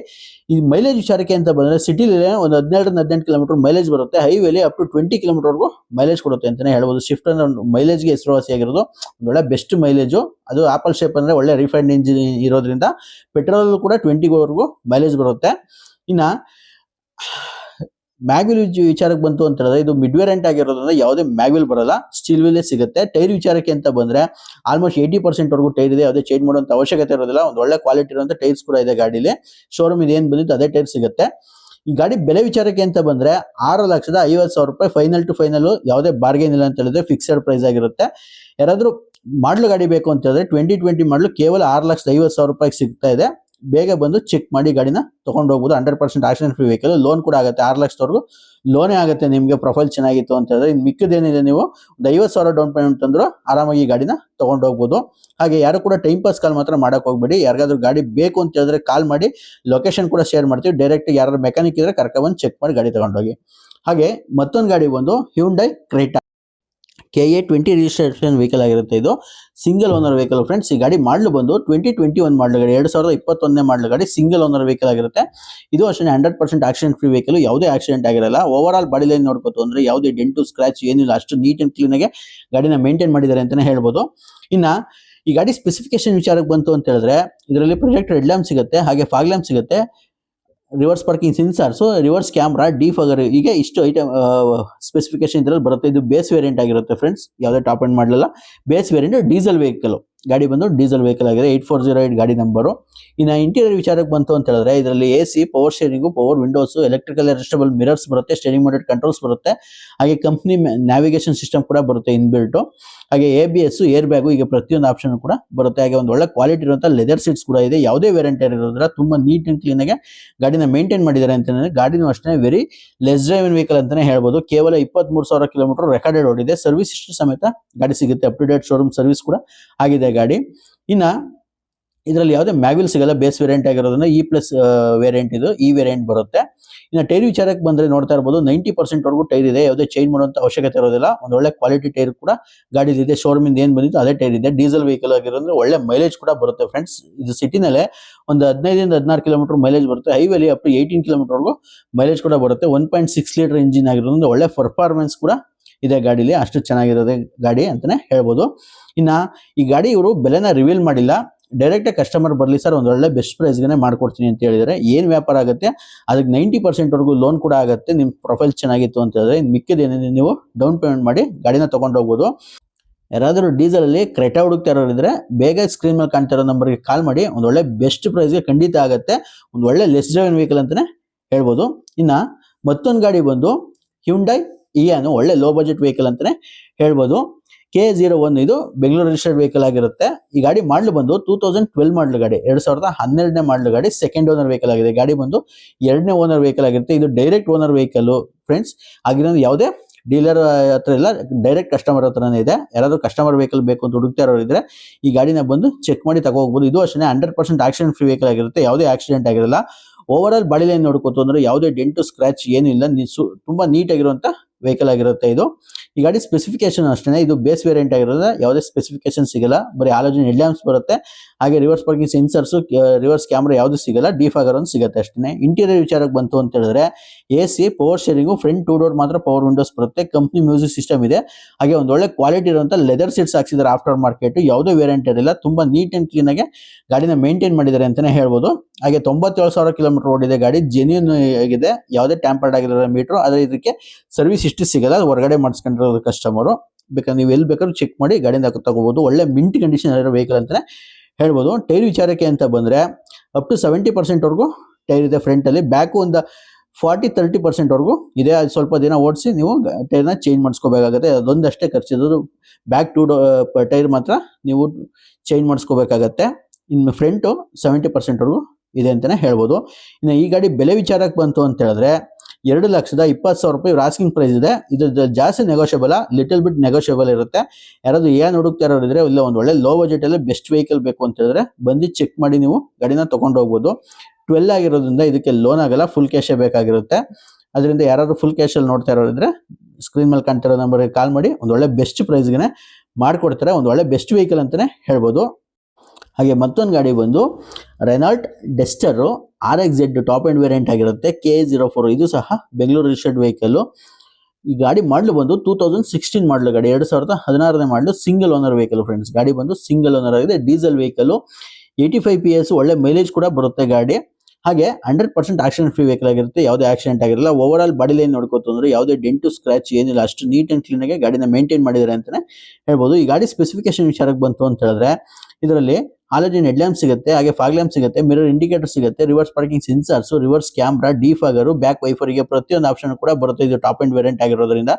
ಈ ಮೈಲೇಜ್ ವಿಚಾರಕ್ಕೆ ಅಂತ ಬಂದರೆ ಸಿಟಿಲಿ ಒಂದು ಹದಿನೇಳರಿಂದ ಹದಿನೆಂಟು ಕಿಲೋಮೀಟರ್ ಮೈಲೇಜ್ ಬರುತ್ತೆ. ಹೈವೇಲಿ ಅಪ್ ಟು ಟ್ವೆಂಟಿ ಕಿಲೋಮೀಟರ್ವರೆಗೂ ಮೈಲೇಜ್ ಕೊಡುತ್ತೆ ಅಂತಾನೆ ಹೇಳ್ಬೋದು. ಶಿಫ್ಟ್ ಅಂದ್ರೆ ಮೈಲೇಜ್ಗೆ ಹೆಸರುವಾಸಿಯಾಗಿರೋದು ಒಂದು ಒಳ್ಳೆ ಬೆಸ್ಟ್ ಮೈಲೇಜು ಅದು ಆಪಲ್ ಶೇಪ್ ಅಂದ್ರೆ ಒಳ್ಳೆ ರಿಫೈನ್ಡ್ ಇಂಜಿನ್ ಇರೋದ್ರಿಂದ ಪೆಟ್ರೋಲ್ ಕೂಡ ಟ್ವೆಂಟಿವರೆಗೂ ಮೈಲೇಜ್ ಬರುತ್ತೆ. ಇನ್ನ ಮ್ಯಾಗ್ವಿಲ್ ವಿಚಾರಕ್ಕೆ ಬಂತು ಅಂತ ಹೇಳಿದ್ರೆ, ಇದು ಮಿಡ್ ವೇರಿಯಂಟ್ ಆಗಿರೋದ್ರಿಂದ ಯಾವುದೇ ಮ್ಯಾಗ್ವಿಲ್ ಬರಲ್ಲ ಸ್ಟೀಲ್ ವೀಲೇ ಸಿಗುತ್ತೆ. ಟೈರ್ ವಿಚಾರಕ್ಕೆ ಅಂತ ಬಂದ್ರೆ ಆಲ್ಮೋಸ್ಟ್ ಏಯ್ಟಿ ಪರ್ಸೆಂಟ್ ವರೆಗೂ ಟೈರ್ ಇದೆ, ಯಾವುದೇ ಚೇಂಜ್ ಮಾಡುವಂತ ಅವಶ್ಯಕತೆ ಇರೋದಿಲ್ಲ, ಒಂದು ಒಳ್ಳೆ ಕ್ವಾಲಿಟಿ ಇರುವಂತ ಟೈರ್ಸ್ ಕೂಡ ಇದೆ ಗಾಡಿಲಿ. ಶೋರೂಮ್ ಇದೇನು ಬಂದಿತ್ತು, ಅದೇ ಟೈರ್ ಸಿಗುತ್ತೆ. ಈ ಗಾಡಿ ಬೆಲೆ ವಿಚಾರಕ್ಕೆ ಅಂತ ಬಂದ್ರೆ, ಆರು ಲಕ್ಷದ ಐವತ್ತು ಸಾವಿರ ರೂಪಾಯಿ ಫೈನಲ್ ಟು ಫೈನಲ್ ಯಾವುದೇ ಬಾರ್ಗೇನ್ ಇಲ್ಲ ಅಂತ ಹೇಳಿದ್ರೆ ಫಿಕ್ಸೆಡ್ ಪ್ರೈಸ್ ಆಗಿರುತ್ತೆ. ಯಾರಾದರೂ ಮಾಡಲು ಗಾಡಿ ಬೇಕು ಅಂತ ಹೇಳಿದ್ರೆ ಟ್ವೆಂಟಿ ಟ್ವೆಂಟಿ ಮಾಡಲು ಕೇವಲ ಆರು ಲಕ್ಷದ ಐವತ್ತು ಸಾವಿರ ರೂಪಾಯಿಗೆ ಸಿಗ್ತಾ ಇದೆ. ಬೇಗ ಬಂದು ಚೆಕ್ ಮಾಡಿ ಗಾಡಿನ ತಗೊಂಡು ಹೋಗ್ಬೋದು hundred percent accident free vehicle loan ಕೂಡ ಆಗುತ್ತೆ. ಆರು ಲಕ್ಷದವರೆಗೂ ಲೋನೇ ಆಗುತ್ತೆ ನಿಮಗೆ ಪ್ರೊಫೈಲ್ ಚೆನ್ನಾಗಿತ್ತು ಅಂತ ಹೇಳಿದ್ರೆ. ಇನ್ನು ಮಿಕ್ಕದೇನಿದೆ ನೀವು ಒಂದು ಐವತ್ತು ಸಾವಿರ ಡೌನ್ ಪೇಮೆಂಟ್ ತಂದ್ರು ಆರಾಮಾಗಿ ಗಾಡಿನ ತೊಗೊಂಡು ಹೋಗ್ಬೋದು ಹಾಗೆ ಯಾರು ಕೂಡ ಟೈಮ್ ಪಾಸ್ ಕಾಲ್ ಮಾತ್ರ ಮಾಡೋಕೆ ಹೋಗ್ಬೇಡಿ. ಯಾರಿಗಾದ್ರೂ ಗಾಡಿ ಬೇಕು ಅಂತ ಹೇಳಿದ್ರೆ ಕಾಲ್ ಮಾಡಿ ಲೊಕೇಶನ್ ಕೂಡ ಶೇರ್ ಮಾಡ್ತೀವಿ. ಡೈರೆಕ್ಟ್ ಯಾರು ಮೆಕ್ಯಾನಿಕ್ ಇದ್ರೆ ಕರ್ಕ ಬಂದು ಚೆಕ್ ಮಾಡಿ ಗಾಡಿ ತೊಗೊಂಡೋಗಿ. ಹಾಗೆ ಮತ್ತೊಂದು ಗಾಡಿ ಬಂದು Hyundai Creta K A twenty registration vehicle ಆಗಿರುತ್ತೆ ಇದು. ಸಿಂಗಲ್ ಓನರ್ ವೆಹಿಕಲ್ ಫ್ರೆಂಡ್ಸ್ ಈ ಗಾಡಿ ಮಾಡಲು ಬಂದು ಟ್ವೆಂಟಿ ಟ್ವೆಂಟಿ ಒನ್ ಮಾಡಲು ಗಾಡಿ ಎರಡು ಸಾವಿರದ ಇಪ್ಪತ್ತೊಂದನೇ ಮಾಡಲು ಗಾಡಿ ಸಿಂಗಲ್ ಓನರ್ ವೆಹಿಕಲ್ ಆಗಿರುತ್ತೆ. ಇದು ಅಷ್ಟೇ hundred percent accident free vehicle ಯಾವುದೇ ಆಕ್ಸಿಡೆಂಟ್ ಆಗಿರಲ್ಲ. ಓವರ್ ಆಲ್ ಬಾಡಿ ಲೈನ್ ನೋಡ್ಕೋತು ಅಂದರೆ ಯಾವುದೇ ಡೆಂಟು ಸ್ಕ್ರಾಚ್ ಏನಿಲ್ಲ, ಅಷ್ಟು ನೀಟ್ ಆ್ಯಂಡ್ ಕ್ಲೀನ್ ಆಗಿ ಗಾಡಿನ ಮೇಂಟೈನ್ ಮಾಡಿದ್ದಾರೆ ಅಂತಲೇ ಹೇಳ್ಬೋದು. ಇನ್ನು, ಈ ಗಾಡಿ ಸ್ಪೆಸಿಫಿಕೇಶನ್ ವಿಚಾರಕ್ಕೆ ಬಂತು ಅಂತ ಹೇಳಿದ್ರೆ, ಇದರಲ್ಲಿ ಪ್ರೊಜೆಕ್ಟ್ ರೆಡ್ ಲ್ಯಾಂಪ್ ಸಿಗುತ್ತೆ, ಹಾಗೆ ಫಾಗ್ ಲ್ಯಾಂಪ್ ಸಿಗುತ್ತೆ. Reverse parking sensors reverse camera defogger ಈಗ ಇಷ್ಟು ಐಟಮ್ ಸ್ಪೆಸಿಫಿಕೇಶನ್ ಇದರಲ್ಲಿ ಬರುತ್ತೆ. ಇದು ಬೇಸ್ ವೇರಿಯಂಟ್ ಆಗಿರುತ್ತೆ ಫ್ರೆಂಡ್ಸ್ ಯಾವುದೇ ಟಾಪ್ ಎಂಡ್ ಮಾಡಲಿಲ್ಲ. ಬೇಸ್ ವೇರಿಯಂಟ್ ಡೀಸೆಲ್ ವೆಹಿಕಲ್ ಗಾಡಿ ಬಂದು ಡೀಸೆಲ್ ವೆಹಿಕಲ್ ಆಗಿದೆ. ಏಟ್ ಫೋರ್ ಜೀರೋ ಏಟ್ ಗಾಡಿ ನಂಬರು ಇನ್ನು ಇಂಟೀರಿಯರ್ ವಿಚಾರಕ್ಕೆ ಬಂತು ಅಂತ ಹೇಳಿದ್ರೆ, ಇದರಲ್ಲಿ A C power steering power windows electrical adjustable mirrors ಬರುತ್ತೆ ಸ್ಟೇರಿಂಗ್ ಮೋಡೆಡ್ ಕಂಟ್ರೋಲ್ಸ್ ಬರುತ್ತೆ. ಹಾಗೆ ಕಂಪ್ನಿ ನ್ಯಾವಿಗೇಷನ್ ಸಿಸ್ಟಮ್ ಕೂಡ ಬರುತ್ತೆ ಇನ್ಬಿಲ್ಟು ಹಾಗೆ A B S air bag ಈಗ ಪ್ರತಿಯೊಂದು ಆಪ್ಷನ್ ಕೂಡ ಬರುತ್ತೆ. ಹಾಗೆ ಒಂದು ಒಳ್ಳೆ ಕ್ವಾಲಿಟಿ ಇರುವಂಥ ಲೆದರ್ ಸೀಟ್ಸ್ ಕೂಡ ಇದೆ. ಯಾವುದೇ ವೇರಿಯಂಟ್ ಇರೋದ್ರ ತುಂಬಾ ನೀಟ್ ಆ್ಯಂಡ್ ಕ್ಲೀನ್ ಆಗಿ ಗಾಡಿನ ಮೇಂಟೈನ್ ಮಾಡಿದ್ದಾರೆ ಅಂತಂದರೆ ಗಾಡಿನೂ ಅಷ್ಟೇ ವೆರಿ ಲೆಸ್ ಡ್ರೈವಿನ್ ವೆಹಿಕಲ್ ಅಂತಾನೆ ಹೇಳ್ಬೋದು. ಕೇವಲ ಇಪ್ಪತ್ಮೂರು ಸಾವಿರ ಕಿಲೋಮೀಟರ್ ರೆಕಾರ್ಡೆಡ್ ಓಡಿದೆ ಸರ್ವಿಸ್ ಇಷ್ಟು ಸಮೇತ ಗಾಡಿ ಸಿಗುತ್ತೆ. Up to date showroom service ಕೂಡ ಆಗಿದೆ. ಗಾಡಿ. ಇನ್ನ ಇದರಲ್ಲಿ ಯಾವುದೇ ಮ್ಯಾಗ್ವಿಲ್ ಸಿಗಲ್ಲ, ಬೇಸ್ ವೇರಿಯಂಟ್ ಆಗಿರೋದನ್ನ ಇ ಪ್ಲಸ್ ವೇರಿಯಂಟ್ ಇದು ಈ ವೇರಿಯಂಟ್ ಬರುತ್ತೆ. ಇನ್ನು ಟೈರ್ ವಿಚಾರಕ್ಕೆ ಬಂದ್ರೆ ನೋಡ್ತಾ ಇರ್ಬೋದು ನೈಂಟಿ ಪರ್ಸೆಂಟ್ ವರೆಗೂ ಟೈರ್ ಇದೆ, ಯಾವುದೇ ಚೇಂಜ್ ಮಾಡುವಂತ ಅವಶ್ಯಕತೆ ಇರೋದಿಲ್ಲ. ಒಂದು ಒಳ್ಳೆ ಕ್ವಾಲಿಟಿ ಟೈರ್ ಕೂಡ ಗಾಡಿ ಇದೆ ಶೋರೂಮ್ ಇಂದ ಏನ್ ಬಂದಿತ್ತು ಅದೇ ಟೈರ್ ಇದೆ. ಡೀಸೆಲ್ ವೆಹಿಕಲ್ ಆಗಿರೋದ್ರೆ ಒಳ್ಳೆ ಮೈಲೇಜ್ ಕೂಡ ಬರುತ್ತೆ ಫ್ರೆಂಡ್ಸ್ ಇದು ಸಿಟಿನಲ್ಲೇ ಒಂದು ಹದಿನೈದರಿಂದ ಹದಿನಾರು ಕಿಲೋಮೀಟರ್ ಮೈಲೇಜ್ ಬರುತ್ತೆ. ಹೈವೇಲಿ ಅಪ್ ಟು ಏಯ್ಟೀನ್ ಕಿಲೋಮೀಟರ್ವರೆಗೂ ಮೈಲೇಜ್ ಕೂಡ ಬರುತ್ತೆ. One point six litre engine ಆಗಿರೋದ್ರಿಂದ ಒಳ್ಳೆ ಪರ್ಫಾರ್ಮೆನ್ಸ್ ಕೂಡ ಇದೆ ಗಾಡಿಲಿ ಅಷ್ಟು ಚೆನ್ನಾಗಿರೋದೇ ಗಾಡಿ ಅಂತಾನೆ ಹೇಳ್ಬೋದು. ಇನ್ನು ಈ ಗಾಡಿ ಇವರು ಬೆಲೆನ ರಿವೀಲ್ ಮಾಡಿಲ್ಲ. ಡೈರೆಕ್ಟಾಗಿ ಕಸ್ಟಮರ್ ಬರಲಿ ಸರ್ ಒಂದು ಒಳ್ಳೆ ಬೆಸ್ಟ್ ಪ್ರೈಸ್ಗೆ ಮಾಡ್ಕೊಡ್ತೀನಿ ಅಂತ ಹೇಳಿದರೆ ಏನು ವ್ಯಾಪಾರ ಆಗುತ್ತೆ? ಅದಕ್ಕೆ ನೈಂಟಿ ಪರ್ಸೆಂಟ್ವರೆಗೂ ಲೋನ್ ಕೂಡ ಆಗುತ್ತೆ. ನಿಮ್ಮ ಪ್ರೊಫೈಲ್ ಚೆನ್ನಾಗಿತ್ತು ಅಂತ ಹೇಳಿದ್ರೆ ಇನ್ನು ಮಿಕ್ಕಿದೇನಿದೆ ನೀವು ಡೌನ್ ಪೇಮೆಂಟ್ ಮಾಡಿ ಗಾಡಿನ ತಗೊಂಡು ಹೋಗ್ಬೋದು. ಯಾರಾದರೂ ಡೀಸೆಲ್ ಅಲ್ಲಿ ಕ್ರೆಟಾ ಹುಡುಕ್ತಾ ಇರೋರಿದ್ರೆ ಬೇಗ ಸ್ಕ್ರೀನ್ ಮೇಲೆ ಇರೋ ನಂಬರ್ಗೆ ಕಾಲ್ ಮಾಡಿ. ಒಂದು ಒಳ್ಳೆ ಬೆಸ್ಟ್ ಪ್ರೈಸ್ಗೆ ಖಂಡಿತ ಆಗುತ್ತೆ. ಒಂದು ಒಳ್ಳೆ ಲೆಸ್ ಡ್ರೈವನ್ ವೆಹಿಕಲ್ ಅಂತಲೇ ಹೇಳ್ಬೋದು. ಇನ್ನು ಮತ್ತೊಂದು ಗಾಡಿ ಬಂದು ಹ್ಯುಂಡೈ ಇಯಾನು ಒಳ್ಳೆ ಲೋ ಬಜೆಟ್ ವೆಹಿಕಲ್ ಅಂತಾನೆ ಹೇಳ್ಬೋದು. ಕೆ ಜೀರೋ ಒನ್ ಇದು ಬೆಂಗಳೂರು ರಿಜಿಸ್ಟರ್ಡ್ ವೆಹಿಕಲ್ ಆಗಿರುತ್ತೆ. ಈ ಗಾಡಿ ಮಾಡಲು ಬಂದು ಟೂ ತೌಸಂಡ್ ಟ್ವೆಲ್ ಮಾಡಲ್ ಗಾಡಿ, ಎರಡು ಸಾವಿರದ ಹನ್ನೆರಡನೇ ಮಾಡಲು ಗಾಡಿ ಸೆಕೆಂಡ್ ಓನರ್ ವೆಹಿಕಲ್ ಆಗಿದೆ. ಗಾಡಿ ಬಂದು ಎರಡನೇ ಓನರ್ ವೆಹಿಕಲ್ ಆಗಿರುತ್ತೆ. ಇದು ಡೈರೆಕ್ಟ್ ಓನರ್ ವೆಹಿಕಲ್ ಫ್ರೆಂಡ್ಸ್ ಆಗಿರೋ ಯಾವುದೇ ಡೀಲರ್ ಹತ್ರ ಇಲ್ಲ ಡೈರೆಕ್ಟ್ ಕಸ್ಟಮರ್ ಹತ್ರನೇ ಇದೆ. ಯಾರಾದರೂ ಕಸ್ಟಮರ್ ವೆಹಿಕಲ್ ಬೇಕು ಅಂತ ಹುಡುಕ್ತಾ ಇರೋರು ಇದ್ರೆ ಈ ಗಾಡಿನ ಬಂದು ಚೆಕ್ ಮಾಡಿ ಹೋಗ್ಬೋದು ಇದು ಅಷ್ಟೇ hundred percent accident free vehicle ಆಗಿರುತ್ತೆ. ಯಾವುದೇ ಆಕ್ಸಿಡೆಂಟ್ ಆಗಿರಲ್ಲ. ಓವರ್ ಆಲ್ ಬಾಡಿ ಲೈನ್ ನೋಡ್ಕೋತು ಅಂದ್ರೆ ಯಾವುದೇ ಡೆಂಟು ಸ್ಕ್ರಾಚ್ ಏನಿಲ್ಲ ನಿ- ಸು- ತುಂಬಾ ನೀಟಾಗಿರುವಂಥ ವೆಹಿಕಲ್ ಆಗಿರುತ್ತೆ ಇದು. ಈ ಗಾಡಿ ಸ್ಪೆಸಿಫಿಕೇಶನ್ ಅಷ್ಟೇ ಇದು ಬೇಸ್ ವೇರಿಯಂಟ್ ಆಗಿರೋದ್ರೆ ಯಾವುದೇ ಸ್ಪೆಸಿಫಿಕೇಶನ್ ಸಿಗಲ್ಲ. ಬರೀ ಆಲೋಜನ್ ಹೆಡ್ಲ್ಯಾಂಪ್ಸ್ ಬರುತ್ತೆ. ಹಾಗೆ reverse parking sensors reverse camera ಯಾವುದು ಸಿಗಲ್ಲ. ಡಿಫಾಗರ್ ಒಂದು ಸಿಗುತ್ತೆ ಅಷ್ಟೇ ಇಂಟೀರಿಯರ್ ವಿಚಾರಕ್ಕೆ ಬಂತು ಅಂತ ಹೇಳಿದ್ರೆ A C power steering front two door ಮಾತ್ರ ಪವರ್ ವಿಂಡೋಸ್ ಬರುತ್ತೆ. ಕಂಪ್ನಿ ಮ್ಯೂಸಿಕ್ ಸಿಸ್ಟಮ್ ಇದೆ. ಹಾಗೆ ಒಂದು ಒಳ್ಳೆ ಕ್ವಾಲಿಟಿ ಇರುವಂತ ಲೆದರ್ ಸೀಟ್ಸ್ ಹಾಕ್ಸಿದ್ದಾರೆ ಆಫ್ಟರ್ ಮಾರ್ಕೆಟ್ ಯಾವುದೇ ವೇರಿಯಂಟ್ ಇರಲಿಲ್ಲ. ತುಂಬಾ ನೀಟ್ ಅಂಡ್ ಕ್ಲೀನ್ ಆಗಿ ಗಾಡಿನ ಮೇಂಟೈನ್ ಮಾಡಿದ್ದಾರೆ ಅಂತಾನೆ ಹೇಳ್ಬೋದು. ಹಾಗೆ ತೊಂಬತ್ತೇಳು ಸಾವಿರ ಕಿಲೋಮೀಟರ್ ಓಡಿದೆ ಗಾಡಿ. ಜೆನ್ಯೂನ್ ಆಗಿದೆ. ಯಾವುದೇ ಟ್ಯಾಂಪರ್ಡ್ ಆಗಿರೋ ಮೀಟರ್ ಆದರೆ ಇದಕ್ಕೆ ಸರ್ವಿಸ್ ಇಷ್ಟು ಸಿಗಲ್ಲ. ಹೊರಗಡೆ ಹೊರಗಡೆ ಮಾಡಿಸ್ಕೊಂಡಿರೋದು ಕಸ್ಟಮರು ಬೇಕಾದ್ರೆ ನೀವು ಎಲ್ಲಿ ಬೇಕಾದ್ರೂ ಚೆಕ್ ಮಾಡಿ ಗಾಡಿಯಿಂದ ತಗೋಬೋದು. ಒಳ್ಳೆ ಮಿಂಟ್ ಕಂಡೀಷನ್ ಇರೋ ವೆಹಿಕಲ್ ಅಂತಲೇ ಹೇಳ್ಬೋದು. ಟೈರ್ ವಿಚಾರಕ್ಕೆ ಅಂತ ಬಂದರೆ ಅಪ್ ಟು ಸೆವೆಂಟಿ ಪರ್ಸೆಂಟ್ವರೆಗೂ ಟೈರ್ ಇದೆ ಫ್ರಂಟಲ್ಲಿ ಬ್ಯಾಕು ಒಂದು ಫಾರ್ಟಿ ತರ್ಟಿ ಪರ್ಸೆಂಟ್ವರೆಗೂ ಇದೆ. ಅದು ಸ್ವಲ್ಪ ದಿನ ಓಡಿಸಿ ನೀವು ಟೈರ್ನ ಚೇಂಜ್ ಮಾಡಿಸ್ಕೋಬೇಕಾಗತ್ತೆ. ಅದೊಂದಷ್ಟೇ ಖರ್ಚಿದ್ದು. ಬ್ಯಾಕ್ ಟು ಟೈರ್ ಮಾತ್ರ ನೀವು ಚೇಂಜ್ ಮಾಡಿಸ್ಕೋಬೇಕಾಗತ್ತೆ. ಇನ್ನು ಫ್ರಂಟು ಸೆವೆಂಟಿ ಪರ್ಸೆಂಟ್ವರೆಗೂ ಇದೆ ಅಂತಲೇ ಹೇಳ್ಬೋದು. ಇನ್ನು ಈ ಗಾಡಿ ಬೆಲೆ ವಿಚಾರಕ್ಕೆ ಬಂತು ಅಂತ ಹೇಳಿದ್ರೆ ಎರಡು ಲಕ್ಷದ ಇಪ್ಪತ್ತು ಸಾವಿರ ರೂಪಾಯಿ ಆಸ್ಕಿಂಗ್ ಪ್ರೈಸ್ ಇದೆ. ಇದು ಜಾಸ್ತಿ ನೆಗೋಷಿಯಬಲ್ ಲಿಟಲ್ ಬಿಟ್ ನೆಗೋಷಿಯಬಲ್ ಇರುತ್ತೆ. ಯಾರಾದ್ರು ಏನು ಹುಡುಕ್ತಾ ಇರೋರು ಇದ್ರೆ ಇಲ್ಲ, ಒಂದು ಒಳ್ಳೆ ಲೋ ಬಜೆಟ್ ಅಲ್ಲಿ ಬೆಸ್ಟ್ ವೆಹಿಕಲ್ ಬೇಕು ಅಂತ ಹೇಳಿದ್ರೆ ಬಂದು ಚೆಕ್ ಮಾಡಿ ನೀವು ಗಾಡಿನ ತಗೊಂಡು ಹೋಗ್ಬೋದು. ಟ್ವೆಲ್ ಆಗಿರೋದ್ರಿಂದ ಇದಕ್ಕೆ ಲೋನ್ ಆಗಲ್ಲ ಫುಲ್ ಕ್ಯಾಶೇ ಬೇಕಾಗಿರುತ್ತೆ. ಅದರಿಂದ ಯಾರಾದ್ರೂ ಫುಲ್ ಕ್ಯಾಶಲ್ಲಿ ನೋಡ್ತಾ ಇರೋರು ಇದ್ರೆ ಸ್ಕ್ರೀನ್ ಮೇಲೆ ಕಾಣ್ತಿರೋ ನಂಬರ್ಗೆ ಕಾಲ್ ಮಾಡಿ, ಒಂದು ಒಳ್ಳೆ ಬೆಸ್ಟ್ ಪ್ರೈಸ್ಗೆ ಮಾಡಿಕೊಡ್ತಾರೆ. ಒಂದು ಒಳ್ಳೆ ಬೆಸ್ಟ್ ವೆಹಿಕಲ್ ಅಂತಾನೆ ಹೇಳ್ಬೋದು. ಹಾಗೆ ಮತ್ತೊಂದು ಗಾಡಿ ಬಂದು Renault Duster R X Z top end variant ಆಗಿರುತ್ತೆ ಕೆ ಜೀರೋ ಫೋರ್ ಇದು ಸಹ ಬೆಂಗಳೂರು ರಿಜಿಸ್ಟರ್ಡ್ ವೆಹಿಕಲ್ ಈ ಗಾಡಿ ಮಾಡಲು ಬಂದು ಟೂ ತೌಸಂಡ್ ಸಿಕ್ಸ್ಟೀನ್ ಮಾಡಲು ಗಾಡಿ, ಎರಡು ಸಾವಿರದ ಹದಿನಾರನೇ ಮಾಡಲು ಸಿಂಗಲ್ ಓನರ್ ವೆಹಿಕಲ್ ಫ್ರೆಂಡ್ಸ್ ಗಾಡಿ ಬಂದು ಸಿಂಗಲ್ ಓನರ್ ಆಗಿದೆ diesel vehicle eighty five P S ಒಳ್ಳೆ ಮೈಲೇಜ್ ಕೂಡ ಬರುತ್ತೆ ಗಾಡಿ. ಹಾಗೆ hundred percent accident free vehicle ಆಗಿರುತ್ತೆ, ಯಾವುದೇ ಆಕ್ಸಿಡೆಂಟ್ ಆಗಿರಲ್ಲ. ಓವರ್ ಆಲ್ ಬಾಡಿ ಲೈನ್ ನೋಡ್ಕೋತು ಯಾವುದೇ ಡೆಂಟು ಸ್ಕ್ರಾಚ್ ಏನಿಲ್ಲ, ಅಷ್ಟು ನೀಟ್ ಆ್ಯಂಡ್ ಕ್ಲೀನ್ ಆಗಿ ಗಾಡಿನ ಮೇಂಟೈನ್ ಮಾಡಿದ್ದಾರೆ ಅಂತಾನೆ ಹೇಳ್ಬೋದು. ಈ ಗಾಡಿ ಸ್ಪೆಸಿಫಿಕೇಶನ್ ವಿಚಾರಕ್ಕೆ ಬಂತು ಅಂತ ಹೇಳಿದ್ರೆ, ಇದರಲ್ಲಿ ಹಾಲಜಿನ್ ಹೆಡ್ಲ್ಯಾಂಪ್ ಸಿಗುತ್ತೆ, ಹಾಗೆ ಫಾಗ್ ಲ್ಯಾಂಪ್ ಸಿಗುತ್ತೆ ಮಿರರ್ ಇಂಡಿಕೇಟರ್ ಸಿಗುತ್ತೆ reverse parking sensors reverse camera defogger back ವೈಫರಿಗೆ ಪ್ರತಿಯೊಂದು ಆಪ್ಷನ್ ಕೂಡ ಬರುತ್ತೆ. ಇದು ಟಾಪ್ ಅಂಡ್ ವೇರಿಯಂಟ್ ಆಗಿರೋದ್ರಿಂದ.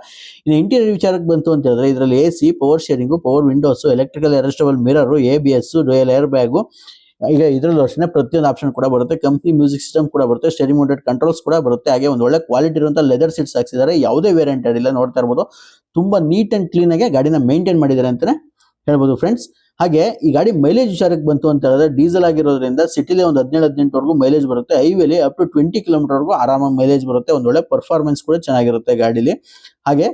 ಇನ್ನು ಇಂಟೀರಿಯರ್ ವಿಚಾರಕ್ಕೆ ಬಂತು ಅಂತ ಹೇಳಿದ್ರೆ, ಇದರಲ್ಲಿ A C power steering power windows electrical adjustable mirror A B S air bag ಈಗ ಇದರಲ್ಲೂ ಅಷ್ಟೇ ಪ್ರತಿಯೊಂದು ಆಪ್ಷನ್ ಕೂಡ ಬರುತ್ತೆ. ಕಂಪ್ನಿ ಮ್ಯೂಸಿಕ್ ಸಿಸ್ಟಮ್ ಕೂಡ ಬರುತ್ತೆ ಸ್ಟೆರಿ ಮೌಂಟೆಡ್ ಕಂಟ್ರೋಲ್ಸ್ ಕೂಡ ಬರುತ್ತೆ. ಹಾಗೆ ಒಂದು ಒಳ್ಳೆ ಕ್ವಾಲಿಟಿ ಇರುವಂತ ಲೆದರ್ ಸೀಟ್ಸ್ ಹಾಕ್ಸಿದ್ದಾರೆ. ಯಾವುದೇ ವೇರಿಯಂಟ್ ಇಲ್ಲ ನೋಡ್ತಾ ಇರ್ಬೋದು. ತುಂಬಾ ನೀಟ್ ಅಂಡ್ ಕ್ಲೀನ್ ಆಗಿ ಗಾಡಿನ ಮೇಂಟೈನ್ ಮಾಡಿದ್ದಾರೆ ಅಂತಾನೆ ಹೇಳ್ಬೋದು ಫ್ರೆಂಡ್ಸ್ ಹಾಗೆ ಈ ಗಾಡಿ ಮೈಲೇಜ್ ವಿಚಾರಕ್ಕೆ ಬಂತು ಅಂತ ಹೇಳಿದ್ರೆ ಡೀಸೆಲ್ ಆಗಿರೋದ್ರಿಂದ ಸಿಟಿಲಿ ಒಂದು ಹದಿನೇಳು ಹದಿನೆಂಟುವರೆಗೂ ಮೈಲೇಜ್ ಬರುತ್ತೆ. ಹೈವೇಲಿ ಅಪ್ ಟು ಟ್ವೆಂಟಿ ಕಿಲೋಮೀಟರ್ವರೆಗೂ ಆರಾಮಾಗಿ ಮೈಲೇಜ್ ಬರುತ್ತೆ. ಒಂದು ಒಳ್ಳೆ ಪರ್ಫಾರ್ಮೆನ್ಸ್ ಕೂಡ ಚೆನ್ನಾಗಿರುತ್ತೆ ಗಾಡಿಲಿ. ಹಾಗೆ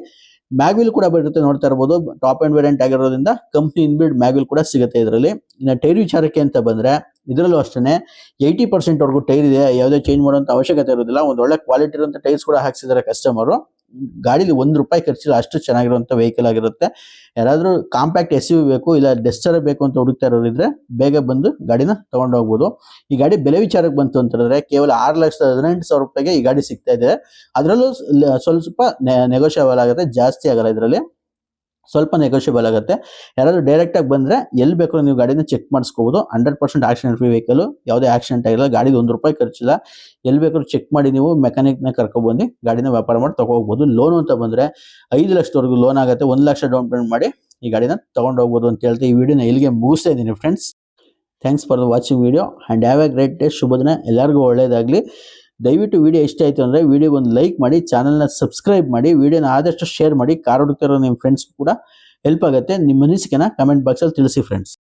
ಮ್ಯಾಗ್ವಿಲ್ ಕೂಡ ಬರುತ್ತೆ ನೋಡ್ತಾ ಇರ್ಬೋದು. ಟಾಪ್ ಅಂಡ್ ವೇರಿಯಂಟ್ ಆಗಿರೋದ್ರಿಂದ ಕಂಪ್ನಿ ಇನ್ಬಿಲ್ಡ್ ಮ್ಯಾಗ್ವಿಲ್ ಕೂಡ ಸಿಗುತ್ತೆ ಇದರಲ್ಲಿ. ಇನ್ನು ಟೈರ್ ವಿಚಾರಕ್ಕೆ ಅಂತ ಬಂದ್ರೆ ಇದರಲ್ಲೂ ಅಷ್ಟೇ ಏಯ್ಟಿ ಪರ್ಸೆಂಟ್ ವರೆಗೂ ಟೈರ್ ಇದೆ. ಯಾವುದೇ ಚೇಂಜ್ ಮಾಡುವಂತ ಅವಶ್ಯಕತೆ ಇರೋದಿಲ್ಲ. ಒಂದು ಒಳ್ಳೆ ಕ್ವಾಲಿಟಿ ಇರುವಂತ ಟೈರ್ಸ್ ಕೂಡ ಹಾಕ್ಸಿದ್ದಾರೆ ಕಸ್ಟಮರು ಗಾಡಿಲಿ ಒಂದು ರೂಪಾಯಿ ಖರ್ಚಿಲ್ಲ ಅಷ್ಟು ಚೆನ್ನಾಗಿರುವಂಥ ವೆಹಿಕಲ್ ಆಗಿರುತ್ತೆ. ಯಾರಾದರೂ ಕಾಂಪ್ಯಾಕ್ಟ್ ಎಸ್ ಯು ಬೇಕು, ಇಲ್ಲ ಡೆಸ್ಟರ್ ಬೇಕು ಅಂತ ಹುಡುಕ್ತಾ ಇರೋರಿದ್ರೆ ಬೇಗ ಬಂದು ಗಾಡಿನ ತಗೊಂಡು ಹೋಗ್ಬೋದು. ಈ ಗಾಡಿ ಬೆಲೆ ವಿಚಾರಕ್ಕೆ ಬಂತು ಅಂತಂದರೆ ಕೇವಲ ಆರು ಲಕ್ಷದ ಹದಿನೆಂಟು ಸಾವಿರ ರೂಪಾಯಿಗೆ ಈ ಗಾಡಿ ಸಿಗ್ತಾ ಇದೆ. ಅದರಲ್ಲೂ ಸ್ವಲ್ಪ ನೆಗೋಷಿಯಬಲ್ ಆಗುತ್ತೆ, ಜಾಸ್ತಿ ಆಗಲ್ಲ ಇದರಲ್ಲಿ. ಸ್ವಲ್ಪ ನೆಗೋಷಿಯಬಲ್ ಆಗುತ್ತೆ. ಯಾರಾದರೂ ಡೈರೆಕ್ಟಾಗಿ ಬಂದರೆ ಎಲ್ಲಿ ಬೇಕಾದ್ರೂ ನೀವು ಗಾಡಿನ check ಮಾಡಿಸ್ಕೋಬೋದು. Hundred percent accident free vehicle ಯಾವುದೇ ಆಕ್ಸಿಡೆಂಟ್ ಆಗಿಲ್ಲ, ಗಾಡಿಗೆ ಒಂದು ರೂಪಾಯಿ ಖರ್ಚಿಲ್ಲ. ಎಲ್ಲಿ ಬೇಕಾದ್ರೂ ಚೆಕ್ ಮಾಡಿ ನೀವು ಮೆಕ್ಯಾನಿಕ್ನ ಕರ್ಕೊಬಂದು ಗಾಡಿನ ವ್ಯಾಪಾರ ಮಾಡಿ ತಗೋಬಹುದು ಲೋನ್ ಅಂತ ಬಂದರೆ ಐದು ಲಕ್ಷದವರೆಗೂ ಲೋನ್ ಆಗುತ್ತೆ. ಒಂದು ಲಕ್ಷ ಡೌನ್ ಪೇಮೆಂಟ್ ಮಾಡಿ ಈ ಗಾಡಿನ ತಗೊಂಡು ಹೋಗ್ಬೋದು ಅಂತ ಹೇಳ್ತಾ ಈ ವಿಡಿಯೋನ ಇಲ್ಲಿಗೆ ಮುಗಿಸ್ತಾ ಇದ್ದೀನಿ friends thanks for the watching video and have a great day ಶುಭ ದಿನ. ಎಲ್ಲರಿಗೂ ಒಳ್ಳೇದಾಗಲಿ. ದಯವಿಟ್ಟು ವಿಡಿಯೋ ಇಷ್ಟ ಆಯಿತು ಅಂದರೆ ವಿಡಿಯೋಗೆ ಒಂದು ಲೈಕ್ ಮಾಡಿ ಚಾನಲ್ನ ಸಬ್ಸ್ಕ್ರೈಬ್ ಮಾಡಿ ವಿಡಿಯೋನ ಆದಷ್ಟು ಶೇರ್ ಮಾಡಿ, ಕಾರ್ ಹುಡುಕ್ತಿರೋ ನಿಮ್ಮ ಫ್ರೆಂಡ್ಸ್ ಕೂಡ ಹೆಲ್ಪ್ ಆಗುತ್ತೆ. ನಿಮ್ಮ ಅನಿಸಿಕೆನ ಕಮೆಂಟ್ ಬಾಕ್ಸಲ್ಲಿ ತಿಳಿಸಿ ಫ್ರೆಂಡ್ಸ್